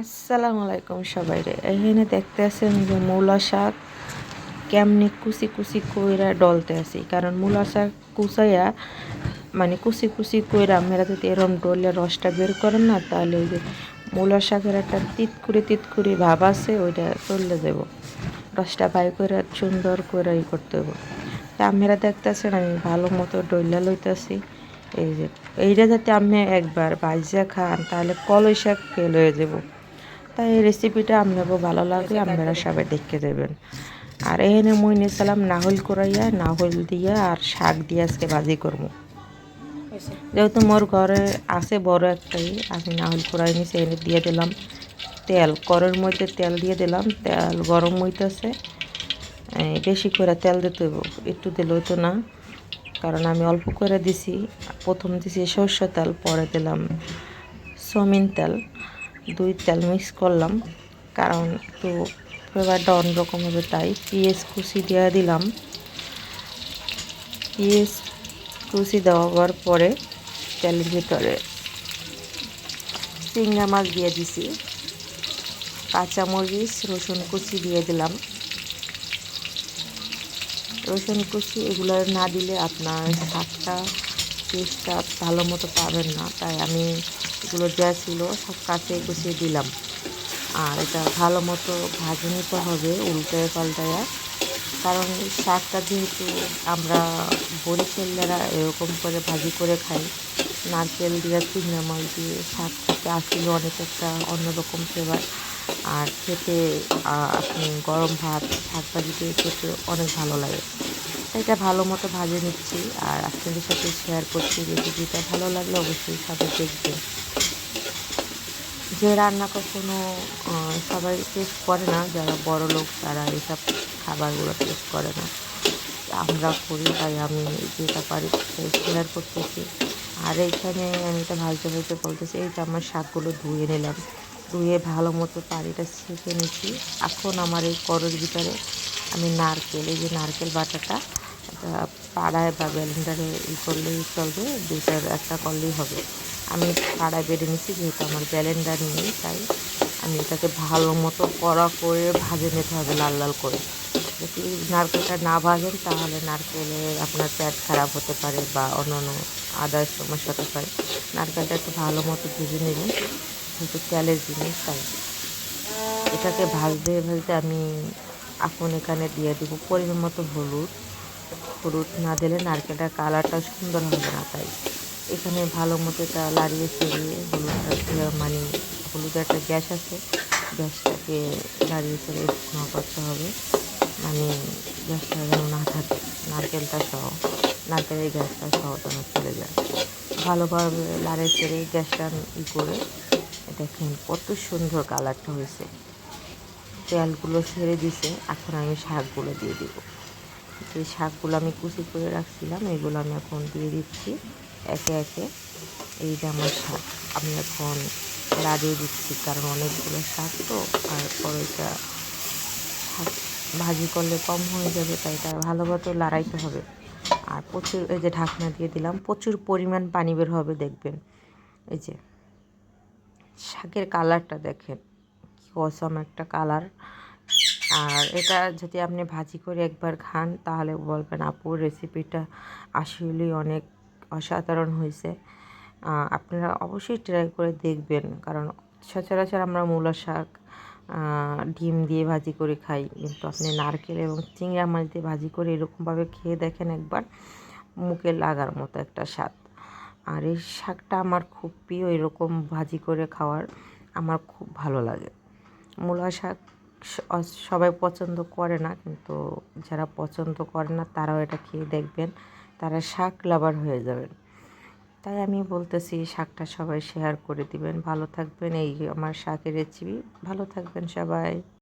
আসসালামু আলাইকুম সবাই রে। এখানে দেখতে আছেন যে মূলা শাক। কেমনি কুচি কুচি কইরা ডলতে আছি। কারণ মূলা শাক কুচাইয়া মানে কুচি কুচি কইরা আপনারা যদি এরম ডলে রসটা বের করেন না, তাহলে ওই যে মূলা শাকের একটা তিতকুড়ি তিতকুড়ি ভাব আছে, ওইটা চলে যাব রসটা বাই করে সুন্দর করে ই করতে হবে তা আপনারা দেখতেছেন আমি ভালো মতো ডইলা লইতেছি। এই যে, এইটা যাতে আপনি একবার বাইজা খান, তাহলে কলই শাক ফেল হয়ে যাব তাই এই রেসিপিটা আপনাকে ভালো লাগলে আপনারা সবাই দেখে দেবেন। আর এখানে মুই নিয়েছিলাম নাহল করাইয়া নাহল দিয়া আর শাক দিয়ে আজকে ভাজি করব। যেহেতু মোর ঘরে আছে বড় একটাই আমি নাহল করাই নিয়েছি এনে দিয়ে দিলাম তেল। করের মধ্যে তেল দিয়ে দিলাম তেল গরম হইতেছে। বেশি করে তেল দিতে একটু দিলে তো না। কারণ আমি অল্প করে দিছি প্রথম দিছি সর্ষে তেল পরে দিলাম সমিন তেল। দুই তেল মিক্স করলাম, কারণ একটু ফ্লেভারটা অন্যরকম হবে, তাই পিঁয়াজ কুচি দিয়ে দিলাম। পিঁয়াজ কুচি দেওয়ার পরে তেলের ভিতরে চিংড়া মাছ দিয়ে দিছি, কাঁচামরিচ, রসুন কুচি দিয়ে দিলাম। রসুন কুচি এগুলো না দিলে আপনার শাকটা টেস্টটা ভালো মতো পাবেন না, তাই আমি এগুলো যা ছিল সব কাছে কুচিয়ে দিলাম। আর এটা ভালো মতো ভাজে নিতে হবে, উল্টে পাল্টায়া। কারণ শাকটা যেহেতু আমরা বরিশালেরা এরকম করে ভাজি করে খাই, নারকেল দিয়ে, চিংড়া মাছ দিয়ে শাক খেতে আসলে অনেক একটা অন্যরকম ফ্লেভার আর খেতে আপনি গরম ভাত শাক ভাজি দিয়ে খেতে অনেক ভালো লাগে। এটা ভালো মতো ভাজে নিচ্ছি। আর আপনাদের সাথে শেয়ার করছি রেসিপিটা। ভালো লাগলে অবশ্যই সাথে দেখবেন। যে রান্না কখনো সবাই টেস্ট করে না, যারা বড় লোক তারা এসব খাবারগুলো টেস্ট করে না। আমরা করি, তাই আমি যেটা পারি শেয়ার করতেছি। আর এইখানে আমি এটা ভাজতে ভাজতে বলতেছি, এই যে আমার শাকগুলো ধুয়ে নিলাম। ধুয়ে ভালো মতো পানিটা ছেঁকে নিচ্ছি এখন আমার এই করোর ভিতরে আমি নারকেল, এই যে নারকেল বাটাটা পাড়ায় বা ব্যালেন্ডারে ই করলেই চলবে, দুইটার একটা করলেই হবে। আমি পাড়ায় বেড়ে নিচ্ছি যেহেতু আমার ব্যালেন্ডার নেই, তাই আমি এটাকে ভালো মতো কড়া করে ভাজে নিতে হবে, লাল লাল করে। যদি নারকেলটা না ভাজেন, তাহলে নারকেলে আপনার পেট খারাপ হতে পারে বা অন্য অন্য আদার সমস্যা হতে পারে। নারকেলটা একটু ভালো মতো ভেজে নেবেন যেহেতু তেলের জিনিস, তাই। এটাকে ভাজতে ভাজতে আমি এখন এখানে দিয়ে দেবো পরিমাণ মতো হলুদ। হলুদ না দিলে নারকেলটার কালারটা সুন্দর হবে না, তাই। এখানে ভালো মতো এটা লাড়িয়ে চড়িয়ে হলুদটা মানে হলুদের একটা গ্যাস আছে, গ্যাসটাকে লাড়িয়ে ধোঁয়া করতে হবে। মানে গ্যাসটা যেন না থাকে, নারকেলটা সহ, নারকেলের গ্যাসটা সহ যেন চলে যায়। ভালোভাবে লাড়িয়ে চেড়ে গ্যাসটা ই করে দেখেন কত সুন্দর কালারটা হয়েছে। তেলগুলো সেরে দিছে, এখন আমি শাকগুলো দিয়ে দিব। যে শাকগুলো আমি কুচি করে রাখছিলাম, এগুলো আমি এখন দিয়ে দিচ্ছি। একে একে এই যে আমার শাক আমি এখন লাড়িয়ে দিচ্ছি, কারণ অনেকগুলো শাক তো, আর পরে এটা শাক ভাজি করলে কম হয়ে যাবে, তাই এটা ভালোভাবে লড়াইতে হবে। আর প্রচুর, এই যে ঢাকনা দিয়ে দিলাম, প্রচুর পরিমাণ পানি বের হবে, দেখবেন। এই যে শাকের কালারটা দেখেন, কি অসম একটা কালার। আর এটা যদি আপনি ভাজি করে একবার খান, তাহলে বলবেন আপুর রেসিপিটা আসলেই অনেক অসাধারণ হয়েছে। আপনারা অবশ্যই ট্রাই করে দেখবেন, কারণ সচরাচর আমরা মূলা শাক ডিম দিয়ে ভাজি করে খাই। কিন্তু আপনি নারকেল এবং চিংড়া মাছ দিয়ে ভাজি করে এরকমভাবে খেয়ে দেখেন একবার, মুখে লাগার মতো একটা স্বাদ। আর এই শাকটা আমার খুব প্রিয়, এরকম ভাজি করে খাওয়ার আমার খুব ভালো লাগে। মূলা শাক সবাই পছন্দ করে না, কিন্তু যারা পছন্দ করে না, তারাও এটা খেয়ে দেখবেন। তারা শাক লাভার হয়ে যাবেন। তাই আমি বলতেছি শাকটা সবাই শেয়ার করে দিবেন। ভালো থাকবেন। এই আমার শাকের রেসিপি ভালো থাকবেন সবাই।